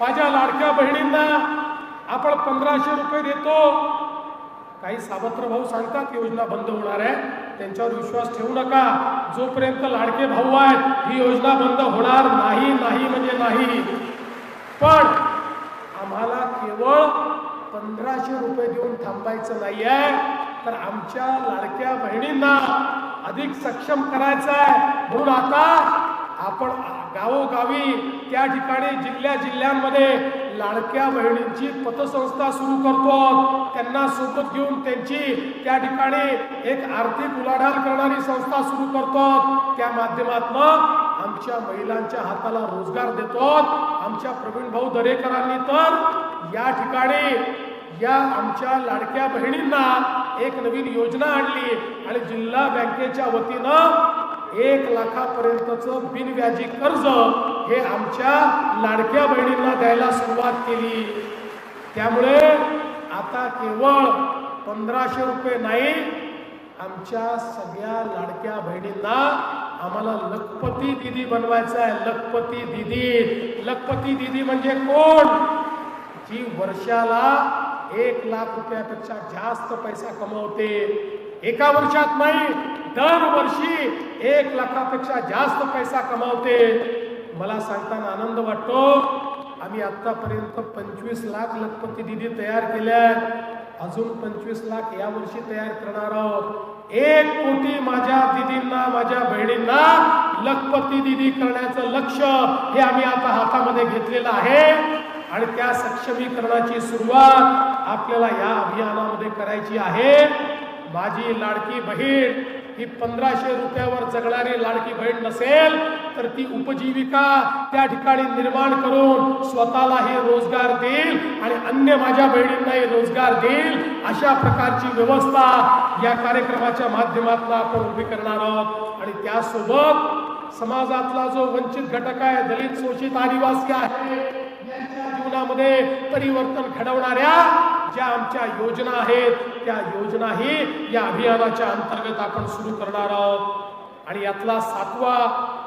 माझ्या लाडक्या बहिणींना आपण पंधराशे रुपये देतो. काही सावत्र भाऊ सांगतात योजना बंद होणार आहे. त्यांच्यावर विश्वास ठेवू नका. जोपर्यंत लाडके भाऊ आहेत ही योजना बंद होणार नाही नाही म्हणजे नाही. पण आम्हाला केवळ पंधराशे रुपये देऊन थांबायचं नाही आहे तर आमच्या लाडक्या बहिणींना अधिक सक्षम करायचं आहे म्हणून आता आपण गावोगावी त्या ठिकाणी जिल्ह्या जिल्ह्यांमध्ये लाडक्या बहिणींची पतसंस्था सुरू करतो त्यांना सोबत घेऊन त्यांची त्या ठिकाणी एक आर्थिक उलाढाल करणारी संस्था सुरू करतो त्या माध्यमातून आमच्या महिलांच्या हाताला रोजगार देतो आमच्या प्रवीण भाऊ दरेकरांनी तर या ठिकाणी या आमच्या लाडक्या बहिणींना एक नवीन योजना आणली आणि जिल्हा बँकेच्या वतीनं एक लाखापर्यंतचं बिनव्याजी कर्ज हे आमच्या लाडक्या बहिणींना द्यायला सुरुवात केली. त्यामुळे आता केवळ पंधराशे रुपये नाही आमच्या सगळ्या लाडक्या बहिणींना आम्हाला लखपती दिदी बनवायचं आहे. लखपती दिदी. लखपती दिदी म्हणजे कोण? जी वर्षाला एक लाख रुपयापेक्षा जास्त पैसा कमवते. एका वर्षात नाही दरवर्षी एक लाखापेक्षा जास्त पैसा कमावते. मला सांगताना आनंद वाटतो. आम्ही आतापर्यंत पंचवीस लाख लखपती दिदी तयार केल्या. अजून पंचवीस लाख या वर्षी तयार करणार आहोत. एक कोटी माझ्या दिदींना माझ्या बहिणींना लखपती दिदी करण्याचं लक्ष हे आम्ही आता हातामध्ये घेतलेलं आहे. आणि त्या सक्षमीकरणाची सुरुवात आपल्याला या अभियानामध्ये करायची आहे. माझी लाडकी बहीण ही पंधराशे रुपयावर जगणारी लाडकी बहीण नसेल तर ती उपजीविका त्या ठिकाणी निर्माण करून स्वतःलाही रोजगार देईल आणि अन्य माझ्या बहिणींनाही रोजगार देईल. अशा प्रकारची व्यवस्था या कार्यक्रमाच्या माध्यमातून आपण उभी करणार आहोत. आणि त्यासोबत समाजातला जो वंचित घटक आहे दलित शोषित आदिवासी आहे यांच्या जीवनामध्ये परिवर्तन घडवणाऱ्या ज्या आमच्या योजना आहेत त्या योजनाही या अभियानाच्या अंतर्गत आपण सुरू करणार आहोत. आणि यातला सातवा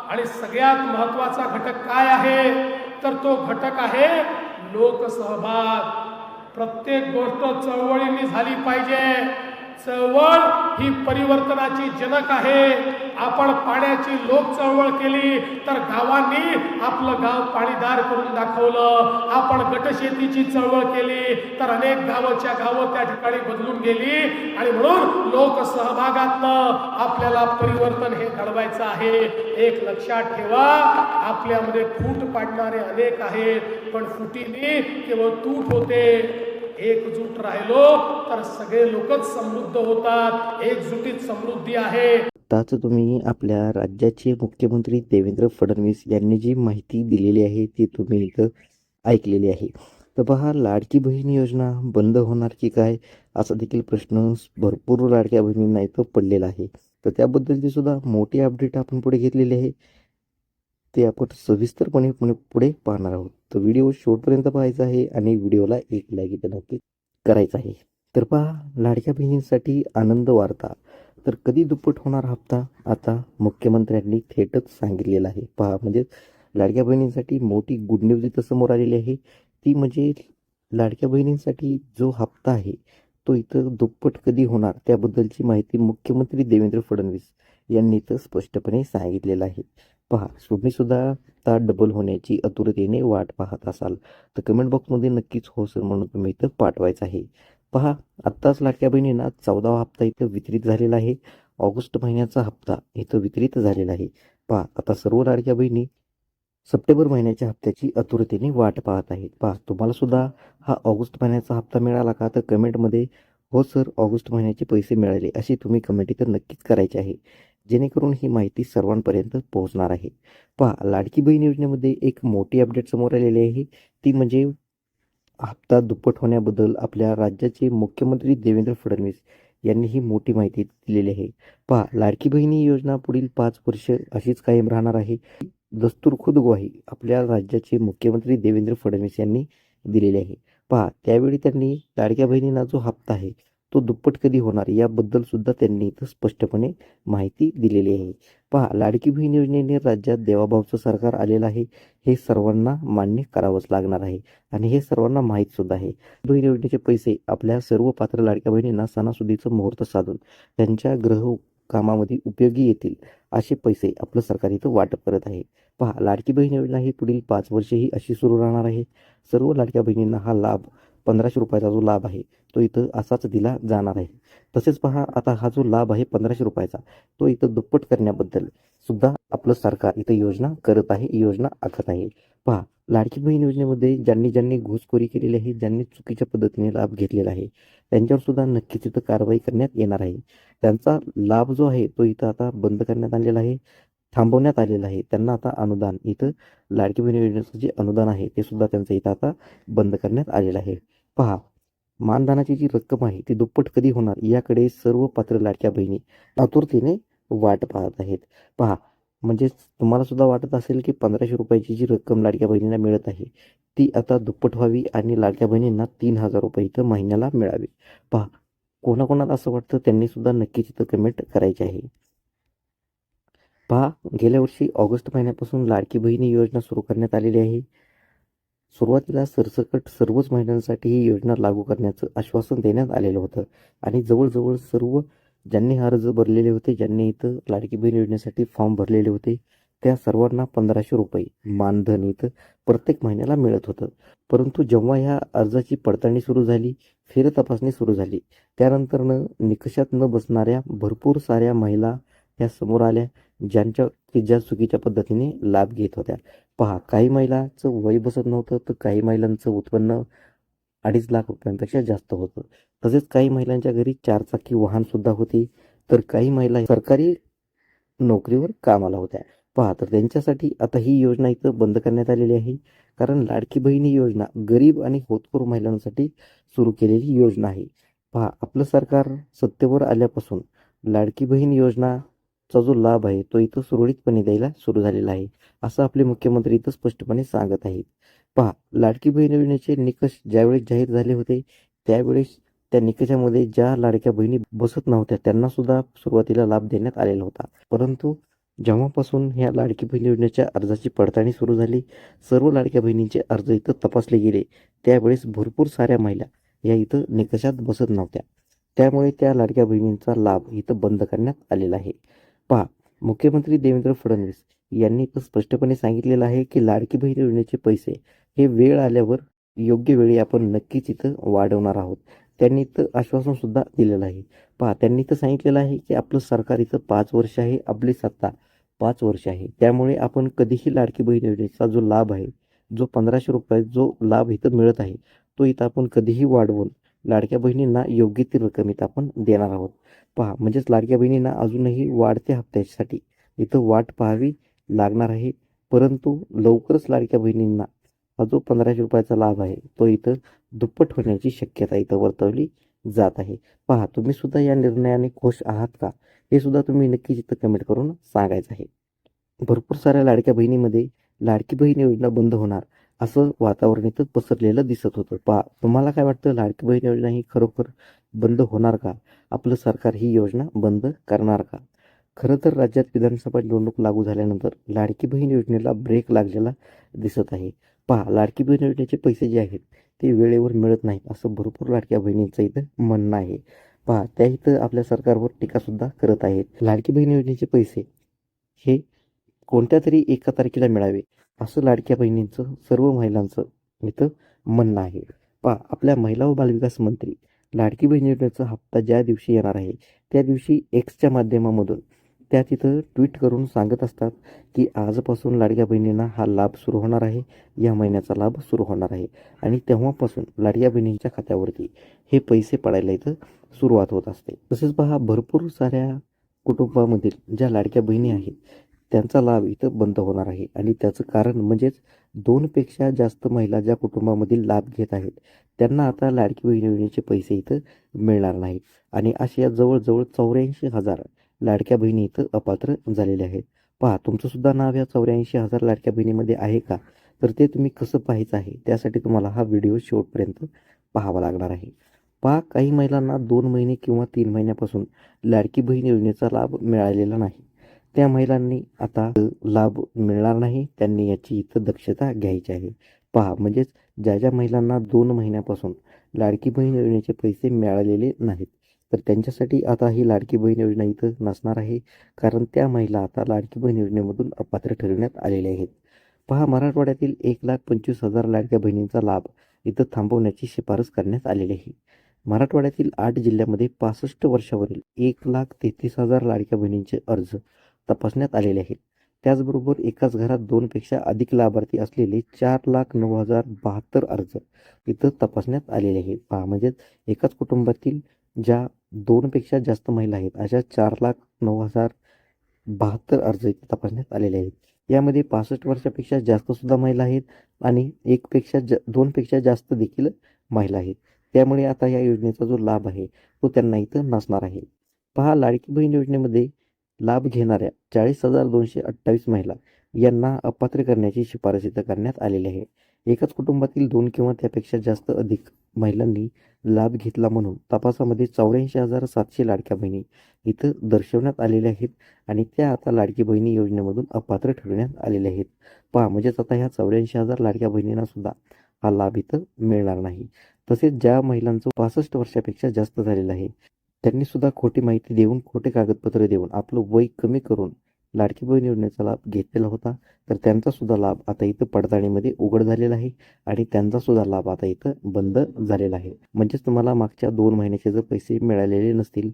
आणि सगळ्यात महत्त्वाचा घटक काय आहे? तर तो घटक आहे लोकसहभाग. प्रत्येक गोष्ट चळवळीने झाली पाहिजे. चळवळ ही परिवर्तनाची जनक आहे. आपण पाण्याची लोक चळवळ केली तर गावांनी आपलं गाव पाणीदार करून दाखवलं. आपण गटशेतीची चळवळ केली तर अनेक गावाच्या गावं त्या ठिकाणी बदलून गेली. आणि म्हणून लोक सहभागातनं आपल्याला परिवर्तन हे घडवायचं आहे. एक लक्षात ठेवा आपल्यामध्ये फूट पाडणारे अनेक आहेत पण फुटीने केवळ तूट होते. एकजूट राहिलो तर सगळे लोकच समृद्ध होतात. एकजुटीत समृद्धी आहे. आताच तुम्ही आपल्या राज्याचे मुख्यमंत्री देवेंद्र फडणवीस यांनी जी माहिती दिलेली आहे ती तुम्ही इथं ऐकलेली आहे. तर पहा लाडकी बहीण योजना बंद होणार की काय? असा देखील प्रश्न भरपूर लाडक्या बहिणींना इथं पडलेला आहे. तर त्याबद्दलची सुद्धा मोठी अपडेट आपण पुढे घेतलेली आहे. ते आपण सविस्तरपणे पुणे पुढे पाहणार आहोत. तर व्हिडिओ शेवटपर्यंत पाहायचा आहे आणि व्हिडिओला एक लाईक इथं नक्की करायचं आहे. तर पहा लाडक्या बहिणींसाठी आनंद वार्ता तर कधी दुप्पट होणार हप्ता? आता मुख्यमंत्र्यांनी थेटच सांगितलेला आहे. पहा म्हणजे लाडक्या बहिणींसाठी मोठी गुड न्यूज इथं समोर आलेली आहे. ती म्हणजे लाडक्या बहिणींसाठी जो हप्ता आहे तो इथं दुप्पट कधी होणार त्याबद्दलची माहिती मुख्यमंत्री देवेंद्र फडणवीस यांनी इथं स्पष्टपणे सांगितलेलं आहे. पहा तुम्ही सुद्धा आता डबल होण्याची आतुरतेने वाट पाहत असाल. तर कमेंट बॉक्समध्ये नक्कीच हो सर म्हणून तुम्ही इथं पाठवायचं आहे. पहा आत्ताच लाडक्या बहिणींना चौदावा हप्ता इथं वितरित झालेला आहे. ऑगस्ट महिन्याचा हप्ता इथं वितरित झालेला आहे. पहा आता सर्व लाडक्या बहिणी सप्टेंबर महिन्याच्या हप्त्याची आतुरतेने वाट पाहत आहेत. पहा तुम्हाला सुद्धा हा ऑगस्ट महिन्याचा हप्ता मिळाला का? तर कमेंटमध्ये हो सर ऑगस्ट महिन्याचे पैसे मिळाले. अशी तुम्ही कमेंट इथं नक्कीच करायची आहे. जेणेकरून ही माहिती सर्वांपर्यंत पोहोचणार आहे. पहा लाडकी बहीण योजनेमध्ये एक मोठी अपडेट समोर आलेली आहे. ती म्हणजे हप्ता दुप्पट होण्याबद्दल आपल्या राज्याचे मुख्यमंत्री देवेंद्र फडणवीस यांनी ही मोठी माहिती दिलेली आहे. पहा लाडकी बहिणी योजना पुढील पाच वर्ष अशीच कायम राहणार आहे. दस्तूर खुद ग्वाही आपल्या राज्याचे मुख्यमंत्री देवेंद्र फडणवीस यांनी दिलेली आहे. पहा त्यावेळी त्यांनी लाडक्या बहिणींना जो हप्ता आहे तो दुप्पट कधी होणार? याबद्दल सुद्धा त्यांनी इथं स्पष्टपणे माहिती दिलेली आहे. पहा लाडकी बहीण योजनेने राज्यात देवाभावचं सरकार आलेलं आहे. हे सर्वांना मान्य करावंच लागणार आहे. आणि हे सर्वांना माहीत सुद्धा आहे. बहीण योजनेचे पैसे आपल्या सर्व पात्र लाडक्या बहिणींना सणासुदीचं मुहूर्त साधून त्यांच्या ग्रह कामामध्ये उपयोगी येतील असे पैसे आपलं सरकार इथं वाटप करत आहे. पहा लाडकी बहीण योजना ही पुढील पाच वर्षेही अशी सुरू राहणार आहे. सर्व लाडक्या बहिणींना हा लाभ पंधराशे रुपयाचा जो लाभ आहे तो इथं असाच दिला जाणार आहे. तसेच पहा आता हा जो लाभ आहे पंधराशे रुपयाचा तो इथं दुप्पट करण्याबद्दल सुद्धा आपलं सरकार इथं योजना करत आहे योजना आखत आहे. पहा लाडकी बहीण योजनेमध्ये ज्यांनी ज्यांनी घुसखोरी केलेली आहे ज्यांनी चुकीच्या पद्धतीने लाभ घेतलेला आहे त्यांच्यावर सुद्धा नक्कीच इथं कारवाई करण्यात येणार आहे. त्यांचा लाभ जो आहे तो इथं आता बंद करण्यात आलेला आहे. थांबवण्यात आलेलं आहे. त्यांना आता अनुदान इथं लाडकी बहिणी योजनेचं जे अनुदान आहे ते सुद्धा त्यांचं इथं आता बंद करण्यात आलेलं आहे. पहा मानधनाची जी रक्कम आहे ती दुप्पट कधी होणार याकडे सर्व पात्र लाडक्या बहिणी आतुरतेने वाट पाहत आहेत. पहा म्हणजेच तुम्हाला सुद्धा वाटत असेल की पंधराशे रुपयाची जी रक्कम लाडक्या बहिणींना मिळत आहे ती आता दुप्पट व्हावी आणि लाडक्या बहिणींना तीन हजार रुपये इथं महिन्याला मिळावे. पहा कोणाकोणाला असं वाटतं त्यांनी सुद्धा नक्कीच इथं कमेंट करायची आहे. पहा गेल्या वर्षी ऑगस्ट महिन्यापासून लाडकी बहिणी योजना सुरू करण्यात आलेली आहे. सुरुवातीला सरसकट सर्वच महिलांसाठी ही योजना लागू करण्याचं आश्वासन देण्यात आलेलं होतं आणि जवळजवळ सर्व ज्यांनी अर्ज भरलेले होते ज्यांनी इथं लाडकी बहीण योजनेसाठी फॉर्म भरलेले होते त्या सर्वांना पंधराशे रुपये मानधन इथं प्रत्येक महिन्याला मिळत होतं. परंतु जेव्हा ह्या अर्जाची पडताळणी सुरू झाली फेर तपासणी सुरू झाली त्यानंतरनं निकषात न बसणाऱ्या भरपूर साऱ्या महिला ह्या समोर आल्या. ज्यांच्या की ज्या चुकीच्या पद्धतीने लाभ घेत होत्या. पहा काही महिलांचं वय बसत नव्हतं तर काही महिलांचं उत्पन्न अडीच लाख रुपयांपेक्षा जास्त होतं. तसेच काही महिलांच्या घरी चारचाकी वाहनसुद्धा होती तर काही महिला सरकारी नोकरीवर कामाला होत्या. पहा तर त्यांच्यासाठी आता ही योजना इथं बंद करण्यात आलेली आहे. कारण लाडकी बहीण ही योजना गरीब आणि होतकरू महिलांसाठी सुरू केलेली योजना आहे. पहा आपलं सरकार सत्तेवर आल्यापासून लाडकी बहीण योजना चा जो लाभ आहे तो इथं सुरळीतपणे द्यायला सुरू झालेला आहे. असं आपले मुख्यमंत्री इथं स्पष्टपणे सांगत आहेत. पहा लाडकी बहीण योजनेचे निकष ज्यावेळेस जाहीर झाले होते त्यावेळेस त्या निकषामध्ये ज्या लाडक्या बहिणी बसत नव्हत्या त्यांना सुद्धा सुरुवातीला लाभ देण्यात आलेला होता. परंतु जेव्हापासून ह्या लाडकी बहीण योजनेच्या अर्जाची पडताळणी सुरू झाली सर्व लाडक्या बहिणींचे अर्ज इथं तपासले गेले. त्यावेळेस भरपूर साऱ्या महिला या इथं निकषात बसत नव्हत्या. त्यामुळे त्या लाडक्या बहिणींचा लाभ इथं बंद करण्यात आलेला आहे. पहा मुख्यमंत्री देवेंद्र फडणवीस यांनी तर स्पष्टपणे सांगितलेलं आहे की लाडकी बहीण योजनेचे पैसे हे वेळ आल्यावर योग्य वेळी आपण नक्कीच इथं वाढवणार आहोत. त्यांनी तर आश्वासन सुद्धा दिलेलं आहे. पहा त्यांनी तर सांगितलेलं आहे की आपलं सरकार इथं पाच वर्ष आहे आपली सत्ता पाच वर्ष आहे. त्यामुळे आपण कधीही लाडकी बहीण योजनेचा जो लाभ आहे जो पंधराशे रुपये जो लाभ इथं मिळत आहे तो इथं आपण कधीही वाढवून लाडक्या बहिणींना योग्य ती रक्कम इथं आपण देणार आहोत. पहा म्हणजेच लाडक्या बहिणींना अजूनही वाढत्या हप्त्यासाठी इथं वाट पाहावी लागणार आहे. परंतु लवकरच लाडक्या बहिणींना हा जो पंधराशे रुपयाचा लाभ आहे तो इथं दुप्पट होण्याची शक्यता इथं वर्तवली जात आहे. पहा तुम्ही सुद्धा या निर्णयाने खुश आहात का? हे सुद्धा तुम्ही नक्कीच इथं कमेंट करून सांगायचं आहे. भरपूर साऱ्या लाडक्या बहिणीमध्ये लाडकी बहीण योजना बंद होणार असं वातावरण इथं पसरलेलं दिसत होतं. पहा तुम्हाला काय वाटतं? लाडकी बहीण योजना ही खरोखर बंद होणार का? आपलं सरकार ही योजना बंद करणार का? खरं तर राज्यात विधानसभा निवडणूक लागू झाल्यानंतर लाडकी बहीण योजनेला ब्रेक लागलेला दिसत आहे. पहा लाडकी बहीण योजनेचे पैसे जे आहेत ते वेळेवर मिळत नाहीत असं भरपूर लाडक्या बहिणींचं इथं म्हणणं आहे. पहा त्या इथं आपल्या सरकारवर टीकासुद्धा करत आहेत. लाडकी बहीण योजनेचे पैसे हे कोणत्या तरी एका तारखेला मिळावे असं लाडक्या बहिणींचं सर्व महिलांचं इथं म्हणणं आहे. पहा आपल्या महिला व बालविकास मंत्री लाडकी बहीण योजनेचा हप्ता ज्या दिवशी येणार आहे त्या दिवशी एक्सच्या माध्यमामधून. त्या तिथं ट्विट करून सांगत असतात की आजपासून लाडक्या बहिणींना हा लाभ सुरू होणार आहे या महिन्याचा लाभ सुरू होणार आहे. आणि तेव्हापासून लाडक्या बहिणींच्या खात्यावरती हे पैसे पडायला इथं सुरुवात होत असते. तसेच पहा भरपूर साऱ्या कुटुंबामधील ज्या लाडक्या बहिणी आहेत त्यांचा लाभ इथं बंद होणार आहे. आणि त्याचं कारण म्हणजेच दोनपेक्षा जास्त महिला ज्या कुटुंबामधील लाभ घेत आहेत त्यांना आता लाडकी बहीण योजनेचे पैसे इथं मिळणार नाहीत आणि अशा जवळजवळ चौऱ्याऐंशी हजार लाडक्या बहिणी इथं अपात्र झालेल्या आहेत. पहा तुमचंसुद्धा नाव या चौऱ्याऐंशी हजार लाडक्या बहिणीमध्ये आहे का? तर ते तुम्ही कसं पाहायचं आहे? त्यासाठी तुम्हाला हा व्हिडिओ शेवटपर्यंत पाहावा लागणार आहे. पहा काही महिलांना दोन महिने किंवा तीन महिन्यापासून लाडकी बहीण योजनेचा लाभ मिळालेला नाही. त्या महिलांनी आता लाभ मिळणार नाही. त्यांनी याची इथं दक्षता घ्यायची आहे. पहा म्हणजेच ज्या ज्या महिलांना दोन महिन्यापासून लाडकी बहीण योजनेचे पैसे मिळालेले नाहीत तर त्यांच्यासाठी आता ही लाडकी बहीण योजना इथं नसणार आहे कारण त्या महिला आता लाडकी बहीण योजनेमधून अपात्र ठरवण्यात आलेल्या आहेत. पहा मराठवाड्यातील एक लाख पंचवीस हजार लाडक्या बहिणींचा लाभ इथं थांबवण्याची शिफारस करण्यात आलेली आहे. मराठवाड्यातील आठ जिल्ह्यामध्ये पासष्ट वर्षावरील एक लाख तेहतीस हजार लाडक्या बहिणींचे अर्ज तपासण्यात आलेले आहेत. त्याचबरोबर एकाच घरात दोनपेक्षा अधिक लाभार्थी असलेले चार लाख नऊ हजार बहात्तर अर्ज इथं तपासण्यात आलेले आहेत. पहा म्हणजेच एकाच कुटुंबातील ज्या दोनपेक्षा जास्त महिला आहेत अशा चार लाख नऊ हजार बहात्तर अर्ज इथे तपासण्यात आलेले आहेत. यामध्ये पासष्ट वर्षापेक्षा जास्त सुद्धा महिला आहेत आणि एकपेक्षा ज दोनपेक्षा जास्त देखील महिला आहेत. त्यामुळे आता या योजनेचा जो लाभ आहे तो त्यांना इथं नसणार आहे. पहा लाडकी बहीण योजनेमध्ये लाभ घेणाऱ्या चाळीस हजार दोनशे अठ्ठावीस महिला यांना अपात्र करण्याची शिफारस इथं करण्यात आलेली आहे. एकाच कुटुंबातील दोन किंवा त्यापेक्षा जास्त अधिक महिलांनी लाभ घेतला म्हणून तपासामध्ये चौऱ्याऐंशी हजार सातशे लाडक्या बहिणी इथं दर्शवण्यात आलेल्या आहेत आणि त्या आता लाडकी बहिणी योजनेमधून अपात्र ठरवण्यात आलेल्या आहेत. पहा म्हणजेच आता ह्या चौऱ्याऐंशी हजार लाडक्या बहिणींना सुद्धा हा लाभ इथं मिळणार नाही. तसेच ज्या महिलांचं पासष्ट वर्षापेक्षा जास्त झालेलं आहे त्यांनी सुद्धा खोटी माहिती देऊन खोटे कागदपत्र देऊन आपलं वय कमी करून लाडकी बहीण योजनेचा लाभ घेतलेला होता. तर त्यांचा सुद्धा लाभ आता इथं पडताळणीमध्ये उघड झालेला आहे आणि त्यांचा सुद्धा लाभ आता इथं बंद झालेला आहे. म्हणजेच तुम्हाला मागच्या दोन महिन्याचे जर पैसे मिळालेले नसतील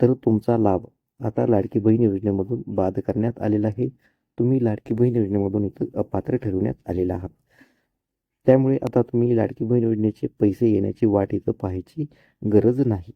तर तुमचा लाभ आता लाडकी बहीण योजनेमधून बाद करण्यात आलेला आहे. तुम्ही लाडकी बहीण योजनेमधून इथं अपात्र ठरवण्यात आलेला आहात. त्यामुळे आता तुम्ही लाडकी बहीण योजनेचे पैसे येण्याची वाट इथं पाहायची गरज नाही.